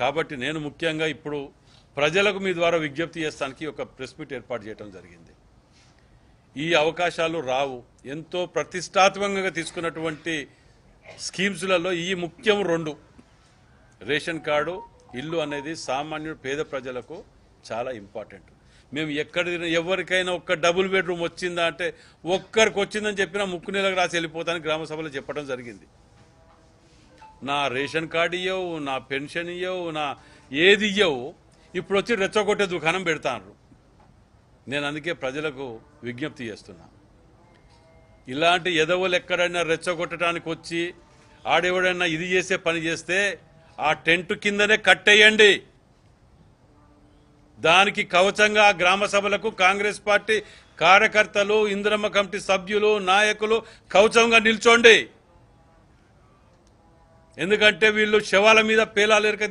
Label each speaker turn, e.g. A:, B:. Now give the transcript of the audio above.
A: కాబట్టి నేను ముఖ్యంగా ఇప్పుడు ప్రజలకు మీ ద్వారా విజ్ఞప్తి చేస్తానికి ఒక ప్రెస్ మీట్ ఏర్పాటు చేయడం జరిగింది. ఈ అవకాశాలు రావు. ఎంతో ప్రతిష్టాత్మకంగా తీసుకున్నటువంటి స్కీమ్స్లలో ఈ ముఖ్యం రెండు. రేషన్ కార్డు ఇల్లు అనేది సామాన్యుడు పేద ప్రజలకు చాలా ఇంపార్టెంట్. మేము ఎక్కడ ఎవరికైనా ఒక్క డబుల్ బెడ్రూమ్ వచ్చిందా అంటే ఒక్కరికి వచ్చిందని చెప్పినా ముక్కు నెలకు రాసి వెళ్ళిపోతానని గ్రామ సభలో చెప్పడం జరిగింది. నా రేషన్ కార్డు ఇవ్వవు నా పెన్షన్ ఇవ్వవు నా ఏది ఇవ్వవు ఇప్పుడు వచ్చి రెచ్చగొట్టే దుకాణం పెడతాను నేను అందుకే ప్రజలకు విజ్ఞప్తి చేస్తున్నా. ఇలాంటి ఎదవలు ఎక్కడైనా రెచ్చగొట్టడానికి వచ్చి ఆడెవడైనా ఇది చేసే పని చేస్తే ఆ టెంట్ కిందనే కట్టేయండి. దానికి కవచంగా గ్రామ సభలకు కాంగ్రెస్ పార్టీ కార్యకర్తలు ఇందిరమ్మ కమిటీ సభ్యులు నాయకులు కవచంగా నిల్చోండి. ఎందుకంటే వీళ్ళు శవాల మీద పేలాలు ఎరక